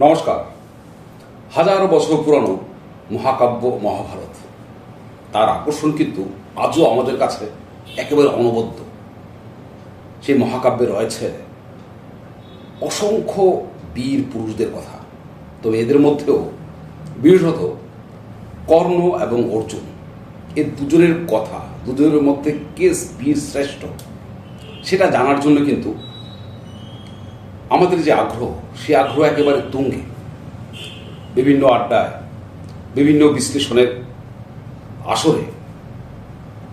নমস্কার। হাজারো বছর পুরানো মহাকাব্য মহাভারত। তার আকর্ষণ কিন্তু আজও আমাদের কাছে একেবারে অনবদ্য। সেই মহাকাব্যে রয়েছে অসংখ্য বীর পুরুষদের কথা। তবে এদের মধ্যেও বিশেষত কর্ণ এবং অর্জুন, এ দুজনের কথা, দুজনের মধ্যে কে বীর শ্রেষ্ঠ, সেটা জানার জন্য কিন্তু আমাদের যে আগ্রহ, সে আগ্রহ একেবারে তুঙ্গে। বিভিন্ন আড্ডায়, বিভিন্ন বিশ্লেষণের আসরে,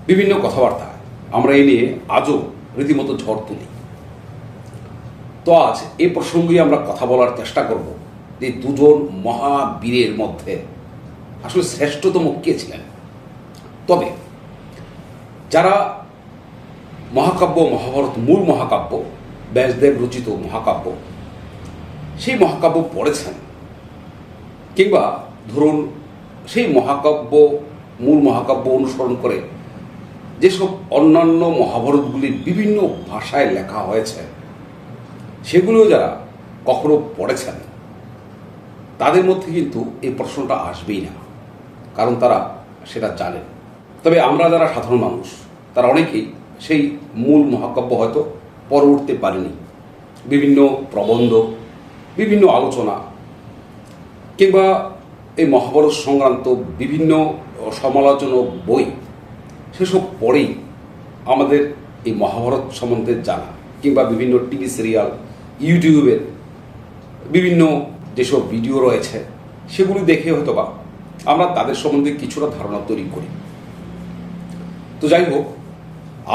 বিভিন্ন কথাবার্তায় আমরা এই নিয়ে আজও রীতিমতো ঝড় তুলি। তো আজ এ প্রসঙ্গে আমরা কথা বলার চেষ্টা করব যে দুজন মহাবীরের মধ্যে আসলে শ্রেষ্ঠতম কে ছিলেন। তবে যারা মহাকাব্য, মহাভারত মূল মহাকাব্য ব্যাসদেব রচিত মহাকাব্য। সেই মহাকাব্য পড়েছেন। কিংবা ধরুন, সেই মহাকাব্য, মূল মহাকাব্য অনুসরণ করে যেসব অন্যান্য মহাভারতগুলি বিভিন্ন ভাষায় লেখা হয়েছে, সেগুলিও যারা কখনো পড়েছেন, তাদের মধ্যে কিন্তু এই প্রশ্নটা আসবেই না, কারণ তারা সেটা জানেন। তবে আমরা যারা সাধারণ মানুষ, তারা অনেকেই সেই মূল মহাকাব্য হয়তো পড়ে উঠতে পারেনি। বিভিন্ন প্রবন্ধ, বিভিন্ন আলোচনা, কিংবা এই মহাভারত সংক্রান্ত বিভিন্ন সমালোচনক বই, সেসব পড়েই আমাদের এই মহাভারত সম্বন্ধে জানা, কিংবা বিভিন্ন টিভি সিরিয়াল ইউটিউবের বিভিন্ন যেসব ভিডিও রয়েছে, সেগুলি দেখে হয়তো বা আমরা তাদের সম্বন্ধে কিছুটা ধারণা তৈরি করি। তো যাই হোক,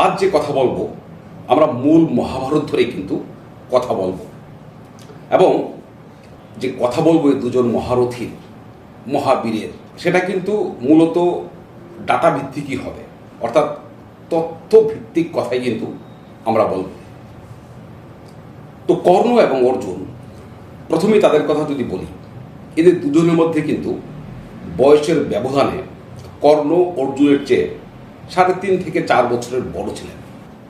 আজ যে কথা বলব আমরা মূল মহাভারত ধরে কিন্তু কথা বলব। এবং যে কথা বলব এই দুজন মহারথীর মহাবীরের, সেটা কিন্তু মূলত ডাটা ভিত্তিকই হবে। অর্থাৎ তথ্য ভিত্তিক কথাই কিন্তু আমরা বলব। তো কর্ণ এবং অর্জুন, প্রথমেই তাদের কথা যদি বলি, এদের দুজনের মধ্যে কিন্তু বয়সের ব্যবধানে কর্ণ অর্জুনের চেয়ে সাড়ে তিন থেকে চার বছরের বড় ছিলেন।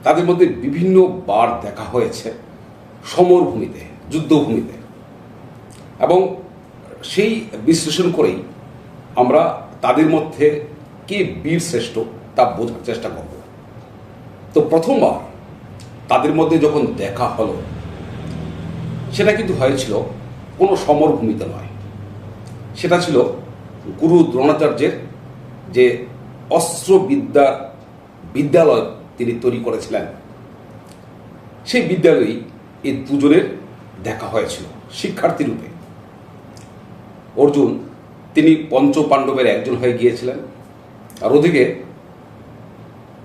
তাদের মধ্যে বিভিন্ন বার দেখা হয়েছে, সমরভূমিতে, যুদ্ধভূমিতে। এবং সেই বিশ্লেষণ করেই আমরা তাদের মধ্যে কে বীর শ্রেষ্ঠ তা বোঝার চেষ্টা করব। তো প্রথমবার তাদের মধ্যে যখন দেখা হলো, সেটা কিন্তু হয়েছিল কোনো সমরভূমিতে নয়। সেটা ছিল গুরু দ্রোণাচার্যের যে অস্ত্রবিদ্যার বিদ্যালয় তিনি তৈরি করেছিলেন। সেই বিদ্যালয়েই এই দুজনের দেখা হয়েছিল শিক্ষার্থী রূপে। অর্জুন, তিনি পঞ্চ পাণ্ডবের একজন হয়ে গিয়েছিলেন আর ওদিকে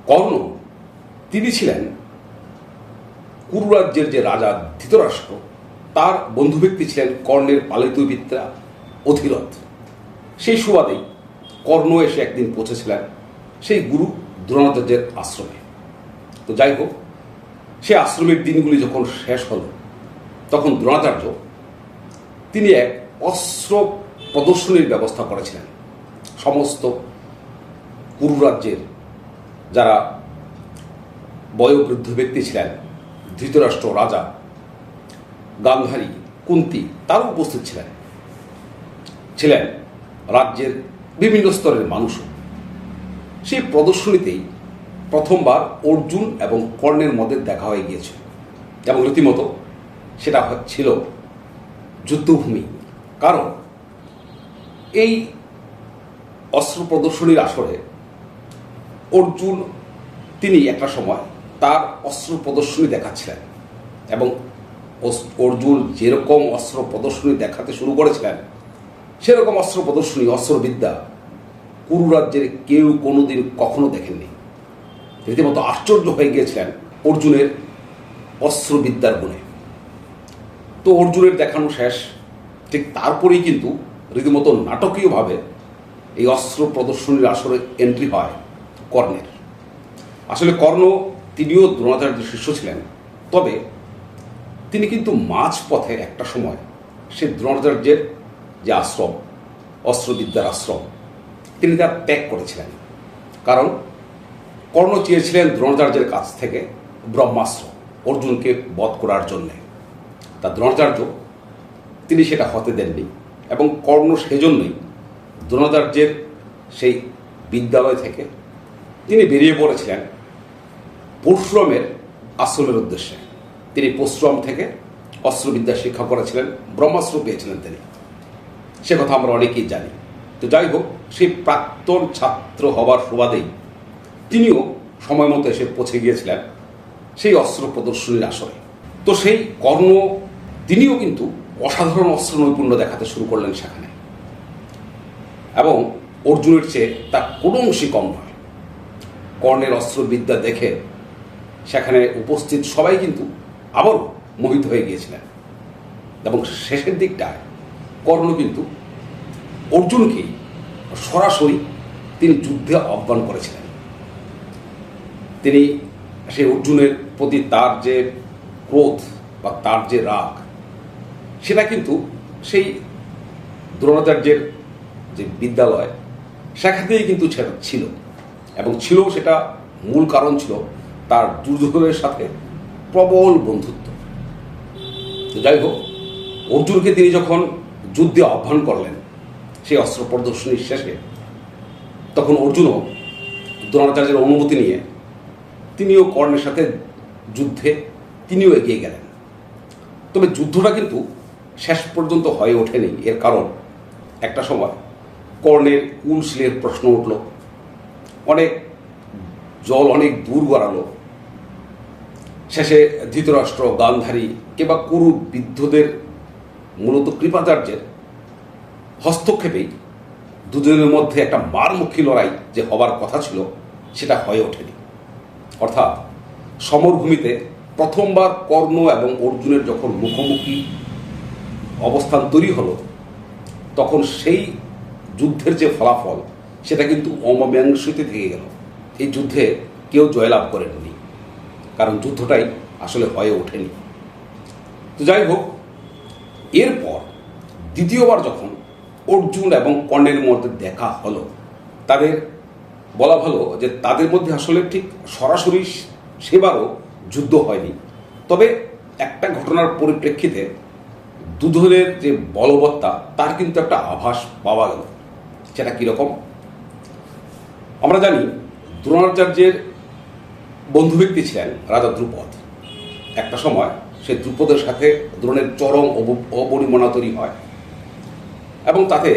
কর্ণ, তিনি ছিলেন কুরুরাজ্যের যে রাজা ধৃতরাষ্ট্র, তার বন্ধু ব্যক্তি ছিলেন কর্ণের পালিত বিদ্যা অধিরথ। সেই সুবাদেই কর্ণ এসে একদিন পৌঁছেছিলেন সেই গুরু দ্রোণাচার্যের আশ্রমে। তো যাই হোক, সে আশ্রমের দিনগুলি যখন শেষ হল, তখন দ্রোণাচার্য তিনি এক অস্ত্র প্রদর্শনীর ব্যবস্থা করেছিলেন। সমস্ত কুরুরাজ্যের যারা বয়োবৃদ্ধ ব্যক্তি ছিলেন, ধৃতরাষ্ট্র রাজা গান্ধারী কুন্তি, তারও উপস্থিত ছিলেন। ছিলেন রাজ্যের বিভিন্ন স্তরের মানুষও। সেই প্রদর্শনীতেই প্রথমবার অর্জুন এবং কর্ণের মধ্যে দেখা হয়ে গিয়েছিল। এবং রীতিমতো সেটা ছিল যুদ্ধভূমি। কারণ এই অস্ত্র প্রদর্শনীর আসরে অর্জুন তিনি একটা সময় তার অস্ত্র প্রদর্শনী দেখাচ্ছিলেন এবং অর্জুন যেরকম অস্ত্র প্রদর্শনী দেখাতে শুরু করেছিলেন, সেরকম অস্ত্র প্রদর্শনী, অস্ত্রবিদ্যা কুরু রাজ্যের কেউ কোনোদিন কখনো দেখেননি। রীতিমতো আশ্চর্য হয়ে গিয়েছিলেন অর্জুনের অস্ত্রবিদ্যার গুণে তো অর্জুনের দেখানো শেষ। ঠিক তারপরেই কিন্তু রীতিমতো নাটকীয়ভাবে এই অস্ত্র প্রদর্শনীর আসরে এন্ট্রি হয় কর্ণের। আসলে কর্ণ তিনিও দ্রোণাচার্যের শিষ্য ছিলেন। তবে তিনি কিন্তু মাঝ পথে একটা সময় সে দ্রোণাচার্যের যে আশ্রম, অস্ত্রবিদ্যার আশ্রম, তিনি তার ত্যাগ করেছিলেন। কারণ কর্ণ চেয়েছিলেন দ্রোণাচার্যের কাছ থেকে ব্রহ্মাস্ত্র অর্জুনকে বধ করার জন্যে। তা দ্রোণাচার্য, তিনি সেটা হতে দেননি এবং কর্ণ সেজন্যই দ্রোণাচার্যের সেই বিদ্যালয় থেকে তিনি বেরিয়ে পড়েছিলেন পরশুরামের আশ্রমের উদ্দেশ্যে। তিনি পরশুরাম থেকে অস্ত্রবিদ্যা শিক্ষা করেছিলেন, ব্রহ্মাস্ত্র পেয়েছিলেন তিনি। সে কথা আমরা অনেকেই জানি। তো যাই হোক, সেই প্রাক্তন ছাত্র হবার সুবাদেই তিনিও সময় মতো এসে পৌঁছে গিয়েছিলেন সেই অস্ত্র প্রদর্শনীর আসরে। তো সেই কর্ণ তিনিও কিন্তু অসাধারণ অস্ত্র নৈপুণ্য দেখাতে শুরু করলেন সেখানে। এবং অর্জুনের চেয়ে তার কোনো অংশই কম নয়। কর্ণের অস্ত্রবিদ্যা দেখে সেখানে উপস্থিত সবাই কিন্তু আবার মোহিত হয়ে গিয়েছিলেন। এবং শেষের দিকটায় কর্ণ কিন্তু অর্জুনকে সরাসরি তিনি যুদ্ধে আহ্বান করেছিলেন। তিনি সেই অর্জুনের প্রতি তার যে ক্রোধ বা তার যে রাগ, সেটা কিন্তু সেই দ্রোণাচার্যের যে বিদ্যালয়, সেখানেই কিন্তু ছিল। এবং ছিল সেটা মূল কারণ ছিল তার দুর্যোধনের সাথে প্রবল বন্ধুত্ব। যাই হোক, অর্জুনকে তিনি যখন যুদ্ধে আহ্বান করলেন সেই অস্ত্র প্রদর্শনীর শেষে, তখন অর্জুনও দ্রোণাচার্যের অনুমতি নিয়ে তিনিও কর্ণের সাথে যুদ্ধে তিনিও এগিয়ে গেলেন। তবে যুদ্ধটা কিন্তু শেষ পর্যন্ত হয়ে ওঠেনি। এর কারণ একটা সময় কর্ণের কুলশিলের প্রশ্ন উঠল। অনেক জল অনেক দূর গড়ালো। শেষে ধৃতরাষ্ট্র, গান্ধারী কিংবা কুরু বৃদ্ধদের মূলত কৃপাচার্যের হস্তক্ষেপেই দুজনের মধ্যে একটা মারমুখী লড়াই যে হবার কথা ছিল, সেটা হয়ে ওঠেনি। অর্থাৎ সমরভূমিতে প্রথমবার কর্ণ এবং অর্জুনের যখন মুখোমুখি অবস্থান তৈরি হলো, তখন সেই যুদ্ধের যে ফলাফল, সেটা কিন্তু অমীমাংসিত থেকে গেল। এই যুদ্ধে কেউ জয়লাভ করেননি, কারণ যুদ্ধটাই আসলে হয়ে ওঠেনি। তো যাই হোক, এরপর দ্বিতীয়বার যখন অর্জুন এবং কর্ণের মধ্যে দেখা হলো, তাদের বলা ভালো যে তাদের মধ্যে আসলে ঠিক সরাসরি সেবারও যুদ্ধ হয়নি। তবে একটা ঘটনার পরিপ্রেক্ষিতে দুধনের যে বলবত্তা, তার কিন্তু একটা আভাস পাওয়া গেল। সেটা কীরকম আমরা জানি দ্রোণাচার্যের বন্ধু ব্যক্তি ছিলেন রাজা দ্রুপদ। একটা সময় সে দ্রুপদের সাথে দ্রোণের চরম অপরিমনা তৈরি হয় এবং তাতে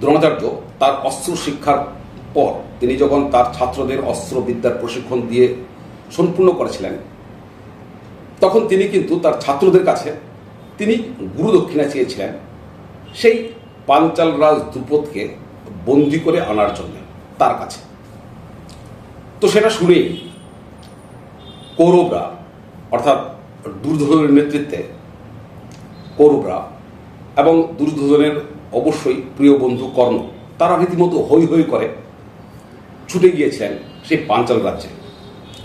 দ্রোণাচার্য তার অস্ত্র শিক্ষার পর তিনি যখন তার ছাত্রদের অস্ত্রবিদ্যার প্রশিক্ষণ দিয়ে সম্পূর্ণ করেছিলেন, তখন তিনি কিন্তু তার ছাত্রদের কাছে তিনি গুরু দক্ষিণা চেয়েছিলেন সেই পাঞ্চাল রাজ দ্রুপদকে বন্দি করে আনার জন্য তার কাছে। তো সেটা শুনেই কৌরবরা, অর্থাৎ দুর্যোধনের নেতৃত্বে কৌরবরা এবং দুর্যোধনের অবশ্যই প্রিয় বন্ধু কর্ণ, তারা রীতিমতো হৈ হৈ করে ছুটে গিয়েছিলেন সেই পাঞ্চাল রাজ্যে,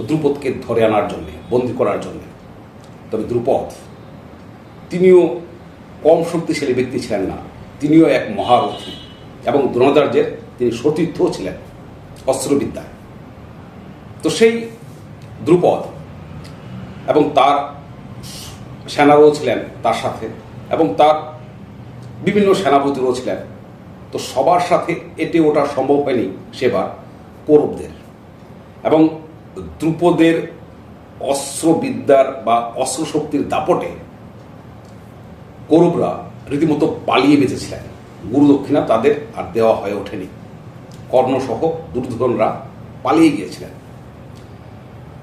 দ্রুপদকে ধরে আনার জন্যে, বন্দি করার জন্যে। তবে দ্রুপদ, তিনিও কম শক্তিশালী ব্যক্তি ছিলেন না, তিনিও এক মহারথী এবং দ্রোণাচার্যের তিনি সতীর্থও ছিলেন অস্ত্রবিদ্যায়। তো সেই দ্রুপদ এবং তার সেনারও ছিলেন তার সাথে এবং তার বিভিন্ন সেনাপতিরও ছিলেন। তো সবার সাথে এটে ওঠা সম্ভব হয়নি সেবার। কৌরবদের এবং দ্রুপদের অস্ত্রবিদ্যার বা অস্ত্রশক্তির দাপটে কৌরবরা রীতিমতো পালিয়ে বেঁচেছিলেন। গুরু দক্ষিণা তাদের আর দেওয়া হয়ে ওঠেনি। কর্ণসহ দুর্যোধনরা পালিয়ে গিয়েছিলেন।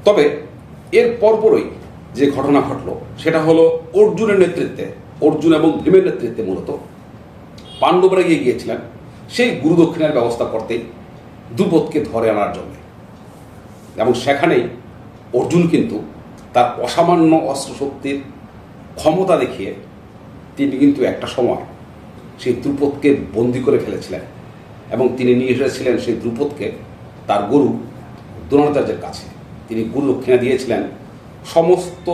তবে এর পরপরই যে ঘটনা ঘটল, সেটা হলো অর্জুনের নেতৃত্বে, অর্জুন এবং ভীমের নেতৃত্বে মূলত পাণ্ডবরা গিয়ে গিয়েছিলেন। সেই গুরু দক্ষিণার ব্যবস্থা করতেই দ্রুপদকে ধরে আনার জন্য। এবং সেখানেই অর্জুন কিন্তু তার অসামান্য অস্ত্রশক্তির ক্ষমতা দেখিয়ে তিনি কিন্তু একটা সময় সেই দ্রুপদকে বন্দি করে ফেলেছিলেন এবং তিনি নিয়ে এসেছিলেন সেই দ্রুপদকে তার গুরু দ্রোণাচার্যের কাছে। তিনি গুরু দক্ষিণা দিয়েছিলেন সমস্ত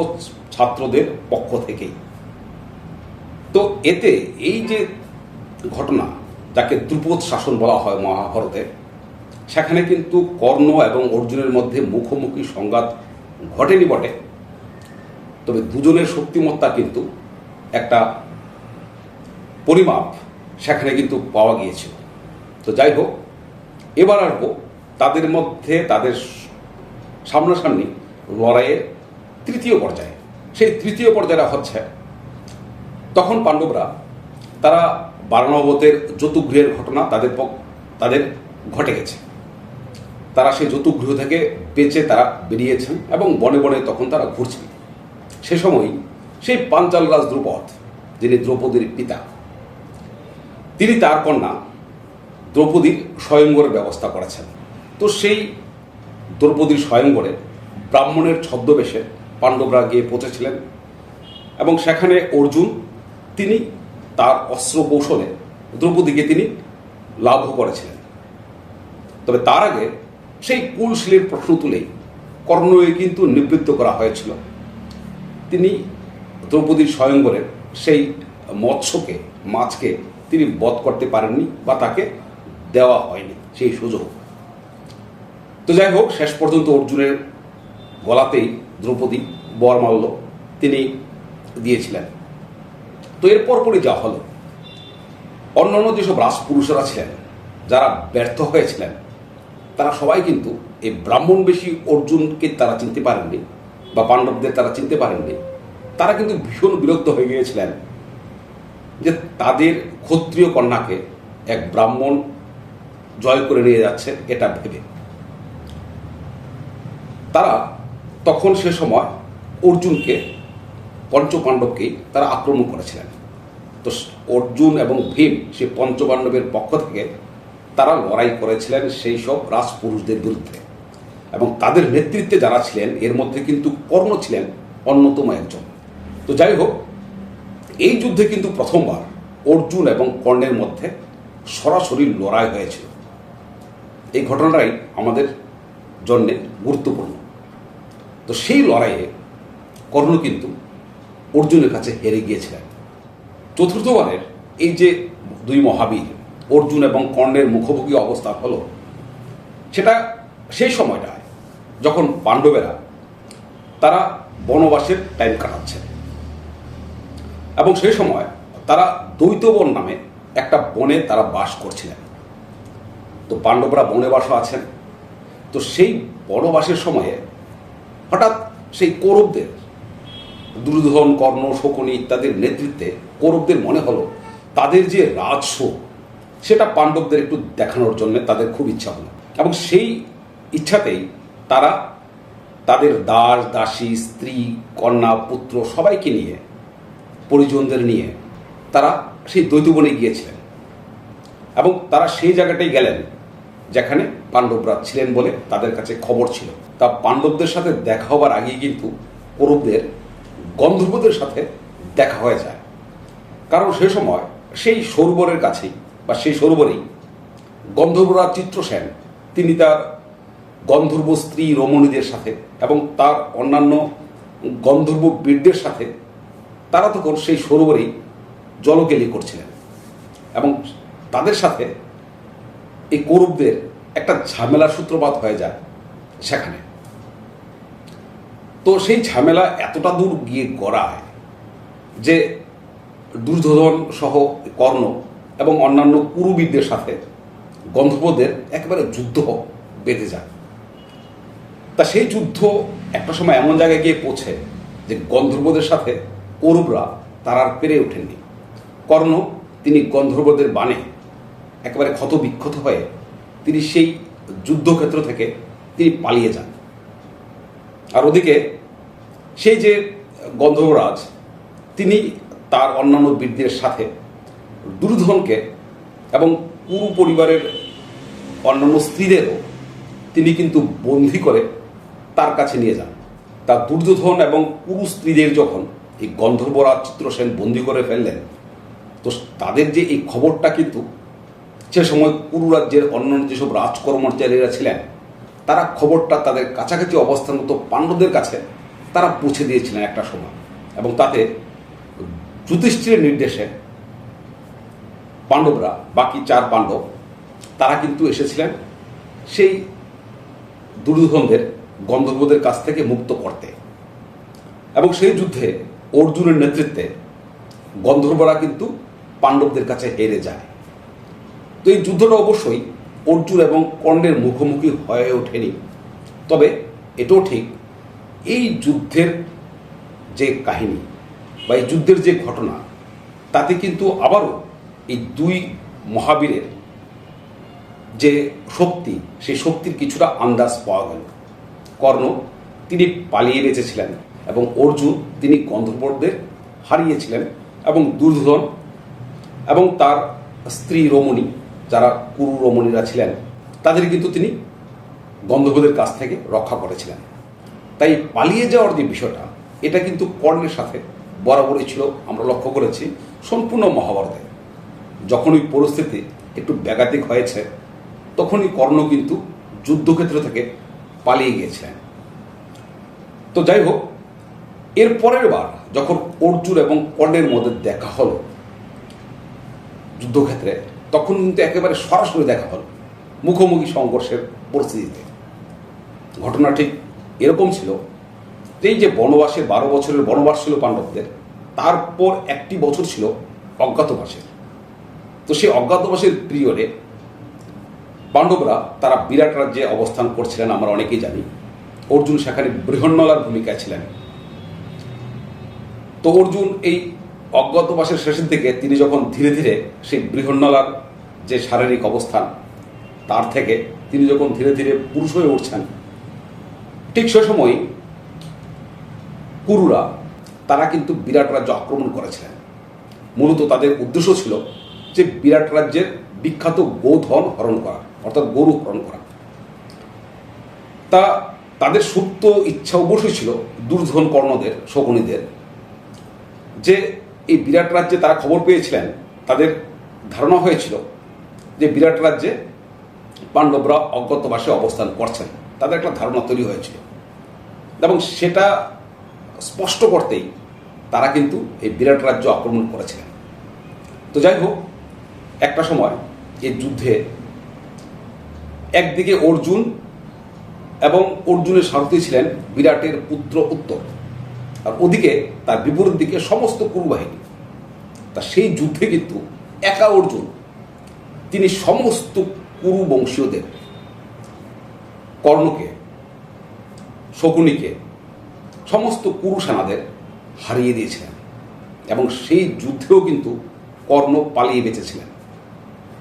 ছাত্রদের পক্ষ থেকেই। তো এতে এই যে ঘটনা, যাকে দ্রুপদ শাসন বলা হয় মহাভারতে সেখানে কিন্তু কর্ণ এবং অর্জুনের মধ্যে মুখোমুখি সংঘাত ঘটেনি বটে। তবে দুজনের শক্তিমত্তা কিন্তু একটা পরিমাপ সেখানে কিন্তু পাওয়া গিয়েছিল তো যাই হোক, এবার আসব তাদের মধ্যে তাদের সামনাসামনি লড়াইয়ের তৃতীয় পর্যায়ে। সেই তৃতীয় পর্যায়টা হচ্ছে, তখন পাণ্ডবরা, তারা বারানবতের যতুগৃহের ঘটনা তাদের তাদের ঘটে গেছে। তারা সেই যতুগৃহ থেকে বেঁচে তারা বেরিয়েছেন এবং বনে বনে তখন তারা ঘুরছেন। সে সময় সেই পাঞ্চাল রাজ দ্রুপদ, যিনি দ্রৌপদীর পিতা, তিনি তার কন্যা দ্রৌপদীর স্বয়ংবরের ব্যবস্থা করেছেন। তো সেই দ্রৌপদীর স্বয়ংবরে ব্রাহ্মণের ছদ্মবেশে পাণ্ডবরা গিয়ে পৌঁছেছিলেন এবং সেখানে অর্জুন, তিনি তার অস্ত্র কৌশলে দ্রৌপদীকে তিনি লাভও করেছিলেন। তবে তার আগে সেই কুলশীলের প্রশ্ন তুলেই কর্ণকে কিন্তু নিবৃত্ত করা হয়েছিল। তিনি দ্রৌপদীর স্বয়ংবরের সেই মৎস্যকে, মাছকে তিনি বধ করতে পারেননি বা তাকে দেওয়া হয়নি সেই সুযোগ। তো যাই হোক, শেষ পর্যন্ত অর্জুনের গলাতেই দ্রৌপদী বর বরমাল্য তিনি দিয়েছিলেন। তো এর পরপরই যা হলো, অন্যান্য যেসব রাজপুরুষরা ছিলেন, যারা ব্যর্থ হয়েছিলেন তারা সবাই কিন্তু এই ব্রাহ্মণবেশী অর্জুনকে তারা চিনতে পারেননি বা পাণ্ডবদের তারা চিনতে পারেননি। তারা কিন্তু ভীষণ বিরক্ত হয়ে গিয়েছিলেন যে তাদের ক্ষত্রিয় কন্যাকে এক ব্রাহ্মণ জয় করে নিয়ে যাচ্ছে এটা ভেবে। তারা তখন সে সময় অর্জুনকে, পঞ্চপাণ্ডবকেই তারা আক্রমণ করেছিলেন। তো অর্জুন এবং ভীম, সে পঞ্চপাণ্ডবের পক্ষ থেকে তারা লড়াই করেছিলেন সেই সব রাজপুরুষদের বিরুদ্ধে। এবং তাদের নেতৃত্বে যারা ছিলেন, এর মধ্যে কিন্তু কর্ণ ছিলেন অন্যতম একজন। তো যাই হোক, এই যুদ্ধে কিন্তু প্রথমবার অর্জুন এবং কর্ণের মধ্যে সরাসরি লড়াই হয়েছিল। এই ঘটনাটাই আমাদের জন্যে গুরুত্বপূর্ণ। তো সেই লড়াইয়ে কর্ণ কিন্তু অর্জুনের কাছে হেরে গিয়েছিলেন। চতুর্থবারের এই যে দুই মহাবীর অর্জুন এবং কর্ণের মুখোমুখি অবস্থা হলো। সেটা সেই সময়টায় যখন পাণ্ডবেরা তারা বনবাসের টাইম কাটাচ্ছে এবং সেই সময় তারা দ্বৈতবন নামে একটা বনে তারা বাস করছিলেন। তো পাণ্ডবরা বনে বাস আছেন। তো সেই বনবাসের সময়ে হঠাৎ সেই কৌরবদের দুর্যোধন, কর্ণ, শকুনি ইত্যাদির নেতৃত্বে কৌরবদের মনে হলো, তাদের যে রাজস্ব সেটা পাণ্ডবদের একটু দেখানোর জন্য তাদের খুব ইচ্ছা হলো। এবং সেই ইচ্ছাতেই তারা তাদের দাস, দাসী, স্ত্রী, কন্যা, পুত্র সবাইকে নিয়ে, পরিজনদের নিয়ে তারা সেই দ্বৈতবনে গিয়েছিলেন। এবং তারা সেই জায়গাটাই গেলেন যেখানে পাণ্ডবরা ছিলেন বলে তাদের কাছে খবর ছিল। তা পাণ্ডবদের সাথে দেখা হবার আগেই কিন্তু কৌরবদের গন্ধর্বদের সাথে দেখা হয়ে যায়। কারণ সে সময় সেই সরোবরের কাছেই বা সেই সরোবরেই গন্ধর্বরাজ চিত্রসেন। তিনি তার গন্ধর্ব স্ত্রী রমণীদের সাথে এবং তার অন্যান্য গন্ধর্ব বীরদের সাথে তারা তখন সেই সরোবরেই জলকেলি করছিলেন এবং তাদের সাথে এই কৌরবদের একটা ঝামেলার সূত্রপাত হয়ে যায় সেখানে। তো সেই ঝামেলা এতটা দূর গিয়ে গড়ায় যে দুর্যোধন সহ কর্ণ এবং অন্যান্য কুরুবিদদের সাথে গন্ধর্বদের একেবারে যুদ্ধ বেঁধে যায়। তা সেই যুদ্ধ একটা সময় এমন জায়গায় গিয়ে পৌঁছে যে গন্ধর্বদের সাথে কৌরবরা তার আর পেরে ওঠেননি। কর্ণ তিনি গন্ধর্বদের বাণে একেবারে ক্ষত বিক্ষত হয়ে তিনি সেই যুদ্ধক্ষেত্র থেকে তিনি পালিয়ে যান। আর ওদিকে সেই যে গন্ধর্বরাজ, তিনি তার অন্যান্য বীরদের সাথে দুর্ধনকে এবং পুরু পরিবারের অন্যান্য স্ত্রীদেরও তিনি কিন্তু বন্দি করে তার কাছে নিয়ে যান। তার দুর্যোধন এবং পুরু স্ত্রীদের যখন এই গন্ধর্বরাজ চিত্রসেন বন্দি করে ফেললেন, তো তাদের যে এই খবরটা কিন্তু সে সময় পুরু রাজ্যের অন্যান্য যেসব রাজকর্মচারীরা ছিলেন, তারা খবরটা তাদের কাছাকাছি অবস্থানরত পাণ্ডবদের কাছে তারা পৌঁছে দিয়েছিলেন একটা সময়। এবং তাতে যুধিষ্ঠিরের নির্দেশে পাণ্ডবরা বাকি চার পাণ্ডব তারা কিন্তু এসেছিলেন সেই দুর্যোধনদের গন্ধর্বদের কাছ থেকে মুক্ত করতে। এবং সেই যুদ্ধে অর্জুনের নেতৃত্বে গন্ধর্বরা কিন্তু পাণ্ডবদের কাছে হেরে যায়। তো এই যুদ্ধটা অবশ্যই অর্জুন এবং কর্ণের মুখোমুখি হয়ে ওঠেনি। তবে এটাও ঠিক, এই যুদ্ধের যে কাহিনী বা এই যুদ্ধের যে ঘটনা, তাতে কিন্তু আবারও এই দুই মহাবীরের যে শক্তি, সেই শক্তির কিছুটা আন্দাজ পাওয়া গেল। কর্ণ, তিনি পালিয়ে বেঁচেছিলেন এবং অর্জুন, তিনি গন্ধর্বদের হারিয়েছিলেন এবং দুর্যোধন এবং তার স্ত্রী রমণী, যারা কুরু রমণীরা ছিলেন, তাদের কিন্তু তিনি গন্ধর্বদের কাছ থেকে রক্ষা করেছিলেন। তাই পালিয়ে যাওয়ার যে বিষয়টা, এটা কিন্তু কর্ণের সাথে বরাবরই ছিল, আমরা লক্ষ্য করেছি, সম্পূর্ণ মহাভারতে। যখন ওই পরিস্থিতি একটু ব্যাঘাতিক হয়েছে, তখনই কর্ণ কিন্তু যুদ্ধক্ষেত্র থেকে পালিয়ে গিয়েছিলেন তো যাই হোক, এর পরের বার যখন অর্জুন এবং কর্ণের মধ্যে দেখা হলো যুদ্ধক্ষেত্রে, তখন কিন্তু একেবারে সরাসরি দেখা হলো মুখোমুখি সংঘর্ষের পরিস্থিতিতে। ঘটনা ঠিক এরকম ছিল, এই যে বনবাসের বারো বছরের বনবাস ছিল পাণ্ডবদের, তারপর একটি বছর ছিল অজ্ঞাতবাসের। তো সেই অজ্ঞাতবাসের পিরিয়ডে পাণ্ডবরা তারা বিরাট রাজ্যে অবস্থান করছিলেন, আমরা অনেকেই জানি। অর্জুন সেখানে বৃহন্নলার ভূমিকায় ছিলেন। তো অর্জুন এই অজ্ঞাতবাসের শেষের দিকে তিনি যখন ধীরে ধীরে সেই বৃহন্নলার যে শারীরিক অবস্থান, তার থেকে তিনি যখন ধীরে ধীরে পুরুষ হয়ে উঠছেন, ঠিক সে সময় কুরুরা, তারা কিন্তু বিরাট রাজ্য আক্রমণ করেছিলেন। মূলত তাদের উদ্দেশ্য ছিল যে বিরাট রাজ্যের বিখ্যাত গোধন হরণ করা, অর্থাৎ গরু হরণ করা। তা তাদের সুপ্ত ইচ্ছা অবশ্যই ছিল দুর্ধন কর্ণদের, শকুনিদের, যে এই বিরাট রাজ্যে তারা খবর পেয়েছিলেন, তাদের ধারণা হয়েছিল যে বিরাট রাজ্যে পাণ্ডবরা অজ্ঞাতবাসে অবস্থান করছেন। তাদের একটা ধারণা তৈরি হয়েছিল। এবং সেটা স্পষ্ট করতেই তারা কিন্তু এই বিরাট রাজ্য আক্রমণ করেছিলেন। তো যাই হোক একটা সময় এই যুদ্ধে একদিকে অর্জুন এবং অর্জুনের সারথি ছিলেন বিরাটের পুত্র উত্তর। আর ওদিকে তার বিপরীত দিকে সমস্ত কুরুবাহিনী। তা সেই যুদ্ধে কিন্তু একা অর্জুন, তিনি সমস্ত কুরু বংশীয়দের কর্ণকে, শকুনিকে, সমস্ত কুরু সেনাদের হারিয়ে দিয়েছিলেন। এবং সেই যুদ্ধেও কিন্তু কর্ণ পালিয়ে বেঁচেছিলেন।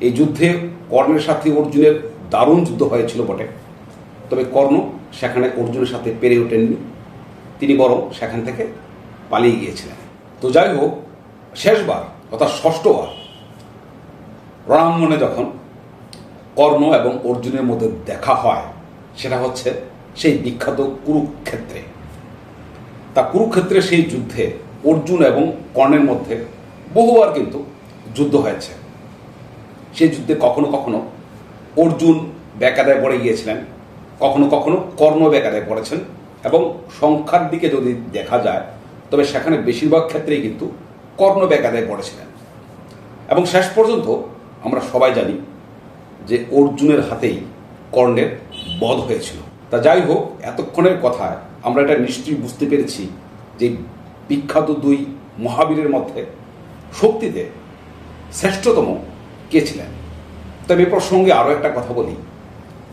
এই যুদ্ধে কর্ণের সাথে অর্জুনের দারুণ যুদ্ধ হয়েছিল বটে। তবে কর্ণ সেখানে অর্জুনের সাথে পেরে ওঠেননি। তিনি বরং সেখান থেকে পালিয়ে গিয়েছিলেন। তো যাই হোক, শেষবার অর্থাৎ ষষ্ঠবার রণাঙ্গনে যখন কর্ণ এবং অর্জুনের মধ্যে দেখা হয়, সেটা হচ্ছে সেই বিখ্যাত কুরুক্ষেত্রে। তা কুরুক্ষেত্রে সেই যুদ্ধে অর্জুন এবং কর্ণের মধ্যে বহুবার কিন্তু যুদ্ধ হয়েছে। সেই যুদ্ধে কখনো কখনো অর্জুন ব্যাকাদায় পড়ে গিয়েছিলেন, কখনো কখনো কর্ণ ব্যাকাদায় পড়েছেন এবং সংখ্যার দিকে যদি দেখা যায়, তবে সেখানে বেশিরভাগ ক্ষেত্রেই কিন্তু কর্ণ ব্যাকাদায় পড়েছিলেন। এবং শেষ পর্যন্ত আমরা সবাই জানি যে অর্জুনের হাতেই কর্ণের বধ হয়েছিল। তা যাই হোক, এতক্ষণের কথায় আমরা এটা নিশ্চয়ই বুঝতে পেরেছি যে বিখ্যাত দুই মহাবীরের মধ্যে শক্তিতে শ্রেষ্ঠতম কে ছিলেন? তবে প্রসঙ্গে আরও একটা কথা বলি।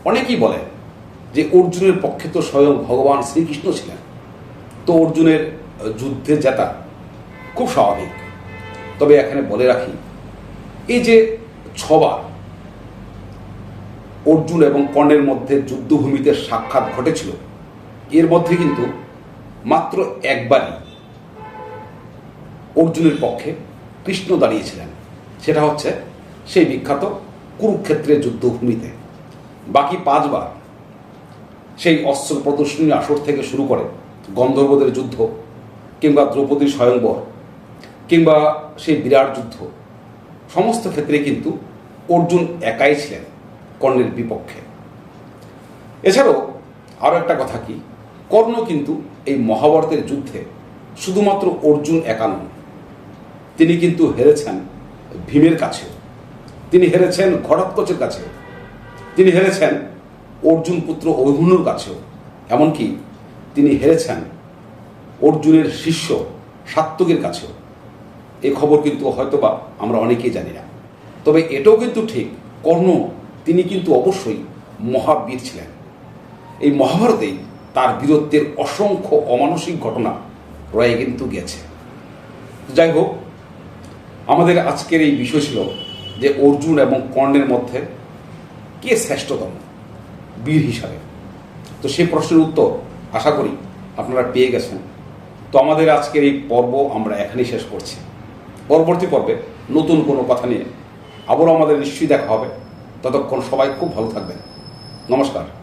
অনেকেই বলেন যে অর্জুনের পক্ষে তো স্বয়ং ভগবান শ্রীকৃষ্ণ ছিলেন। তো অর্জুনের যুদ্ধে জেতা খুব স্বাভাবিক। তবে এখানে বলে রাখি, এই যে ছবার অর্জুন এবং কর্ণের মধ্যে যুদ্ধভূমিতে সাক্ষাৎ ঘটেছিল, এর মধ্যে কিন্তু মাত্র একবারই অর্জুনের পক্ষে কৃষ্ণ দাঁড়িয়েছিলেন। সেটা হচ্ছে সেই বিখ্যাত কুরুক্ষেত্রের যুদ্ধভূমিতে। বাকি পাঁচবার সেই অস্ত্র প্রদর্শনী আসর থেকে শুরু করে গন্ধর্বদের যুদ্ধ, কিংবা দ্রৌপদী স্বয়ংবর, কিংবা সেই বিরাট যুদ্ধ, সমস্ত ক্ষেত্রে কিন্তু অর্জুন একাই ছিলেন কর্ণের বিপক্ষে। এছাড়াও আরও একটা কথা কি, কর্ণ কিন্তু এই মহাভারতের যুদ্ধে শুধুমাত্র অর্জুন একা নন, তিনি কিন্তু হেরেছেন ভীমের কাছেও। তিনি হেরেছেন ঘটোৎকচের কাছেও তিনি হেরেছেন অর্জুন পুত্র অভিমন্যুর কাছেও। এমনকি তিনি হেরেছেন অর্জুনের শিষ্য সাত্তকের কাছেও। এই খবর কিন্তু হয়তোবা আমরা অনেকেই জানি না। তবে এটাও কিন্তু ঠিক, কর্ণ তিনি কিন্তু অবশ্যই মহাবীর ছিলেন। এই মহাভারতেই তার বীরত্বের অসংখ্য অমানসিক ঘটনা রয়ে কিন্তু গেছে। যাই হোক, আমাদের আজকের এই বিষয় ছিল যে অর্জুন এবং কর্ণের মধ্যে কে শ্রেষ্ঠতম? বীর হিসাবে। তো সেই প্রশ্নের উত্তর আশা করি আপনারা পেয়ে গেছেন। তো আমাদের আজকের এই পর্ব আমরা এখানেই শেষ করছি। পরবর্তী পর্বে নতুন কোনো কথা নিয়ে আবারও আমাদের নিশ্চয়ই দেখা হবে। ততক্ষণ সবাই খুব ভালো থাকবেন। নমস্কার।